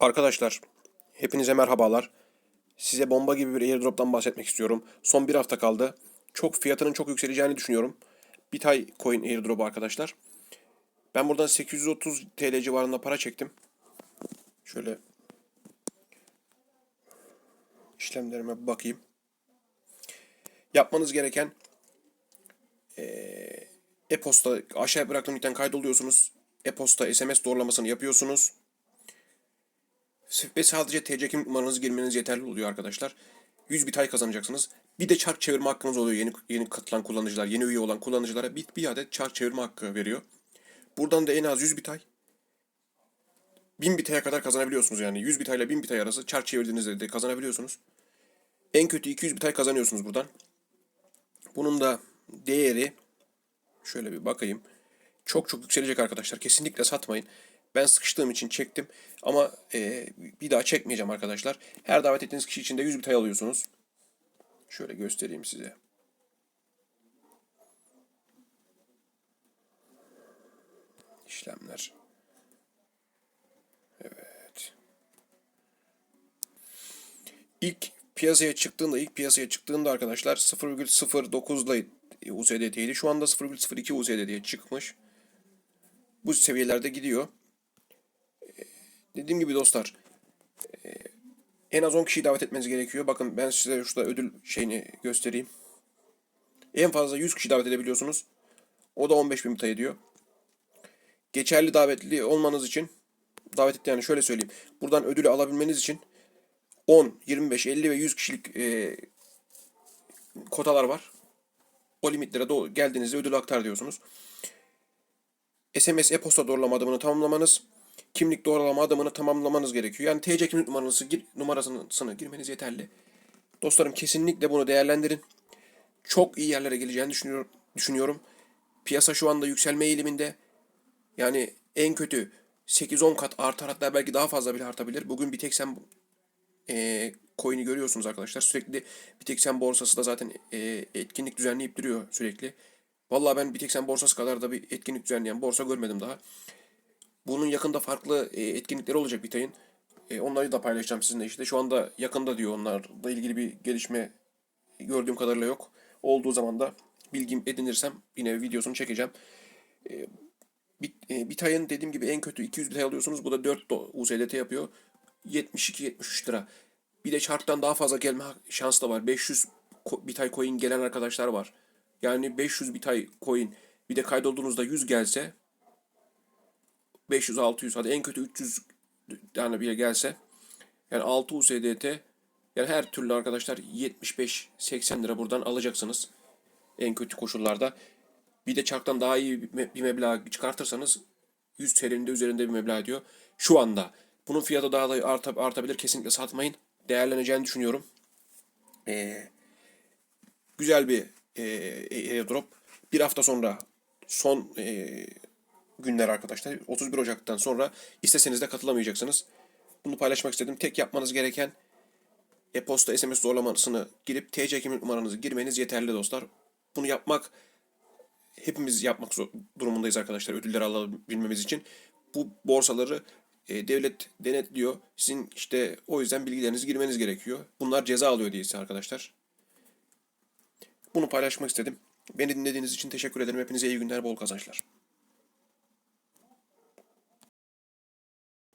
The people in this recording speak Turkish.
Arkadaşlar, hepinize merhabalar. Size bomba gibi bir airdrop'tan bahsetmek istiyorum. Son bir hafta kaldı. Çok fiyatının çok yükseleceğini düşünüyorum. Bitay coin airdrop'u arkadaşlar. Ben buradan 830 TL civarında para çektim. Şöyle işlemlerime bakayım. Yapmanız gereken e-posta aşağıya bıraktığım linkten kaydoluyorsunuz. E-posta SMS doğrulamasını yapıyorsunuz. Ve sadece TC kimlik numaranızı girmeniz yeterli oluyor arkadaşlar. 100 bitay kazanacaksınız. Bir de çark çevirme hakkınız oluyor yeni yeni katılan kullanıcılar, yeni üye olan kullanıcılara bir, bir adet çark çevirme hakkı veriyor. Buradan da en az 100 bitay 1000 bitaya kadar kazanabiliyorsunuz yani. 100 bitay ile 1000 bitay arası çark çevirdiğinizde de kazanabiliyorsunuz. En kötü 200 bitay kazanıyorsunuz buradan. Bunun da değeri şöyle bir bakayım. Çok çok yükselecek arkadaşlar. Kesinlikle satmayın. Ben sıkıştığım için çektim. Ama e, bir daha çekmeyeceğim arkadaşlar. Her davet ettiğiniz kişi için de 100 bitay alıyorsunuz. Şöyle göstereyim size. İşlemler. Evet. İlk piyasaya çıktığında, ilk piyasaya çıktığında arkadaşlar 0,09'da USDT'ydi. Şu anda 0,02 USDT'ye çıkmış. Bu seviyelerde gidiyor. Dediğim gibi dostlar, e, en az 10 kişiyi davet etmeniz gerekiyor. Bakın ben size şurada ödül şeyini göstereyim. En fazla 100 kişi davet edebiliyorsunuz. O da 15 bin bitay ediyor. Geçerli davetli olmanız için davet et yani şöyle söyleyeyim. Buradan ödülü alabilmeniz için 10, 25, 50 ve 100 kişilik e, kotalar var. O limitlere geldiğinizde ödül aktar diyorsunuz. SMS e-posta doğrulama adımını tamamlamanız, kimlik doğrulama adımını tamamlamanız gerekiyor. Yani TC kimlik numarası gir, numarasını girmeniz yeterli. Dostlarım kesinlikle bunu değerlendirin. Çok iyi yerlere geleceğini düşünüyorum. düşünüyorum. Piyasa şu anda yükselme eğiliminde. Yani en kötü 8-10 kat artar hatta belki daha fazla bile artabilir. Bugün bir tek sen e, coin'i görüyorsunuz arkadaşlar. Sürekli sen borsası da zaten e, etkinlik düzenleyip duruyor sürekli. Vallahi ben sen borsası kadar da bir etkinlik düzenleyen borsa görmedim daha. Bunun yakında farklı e, etkinlikleri olacak Bitay'ın. E, onları da paylaşacağım sizinle işte. Şu anda yakında diyor onlarla ilgili bir gelişme gördüğüm kadarıyla yok. Olduğu zaman da bilgim edinirsem yine videosunu çekeceğim. E, Bit, e, Bitay'ın dediğim gibi en kötü 200 Bitay alıyorsunuz. Bu da 4 do- USDT yapıyor. 72-73 lira. Bir de çarktan daha fazla gelme şansı da var. 500 ko- Bitay coin gelen arkadaşlar var. Yani 500 Bitay coin bir de kaydolduğunuzda 100 gelse 500 600 hadi en kötü 300 tane bile gelse yani 6 USDT yani her türlü arkadaşlar 75-80 lira buradan alacaksınız. En kötü koşullarda. Bir de çarktan daha iyi bir me- bir meblağ çıkartırsanız 100 TL'nin de üzerinde bir meblağ ediyor. Şu anda bunun fiyatı daha da arta- artabilir. Kesinlikle satmayın. Değerleneceğini düşünüyorum. Ee, güzel bir e, airdrop. Bir hafta sonra son e, günler arkadaşlar. 31 Ocak'tan sonra isteseniz de katılamayacaksınız. Bunu paylaşmak istedim. Tek yapmanız gereken e-posta SMS zorlamasını girip TC kimlik numaranızı girmeniz yeterli dostlar. Bunu yapmak hepimiz yapmak durumundayız arkadaşlar ödülleri alabilmemiz için. Bu borsaları e, devlet denetliyor. Sizin işte o yüzden bilgilerinizi girmeniz gerekiyor. Bunlar ceza alıyor diyeyse arkadaşlar. Bunu paylaşmak istedim. Beni dinlediğiniz için teşekkür ederim. Hepinize iyi günler, bol kazançlar.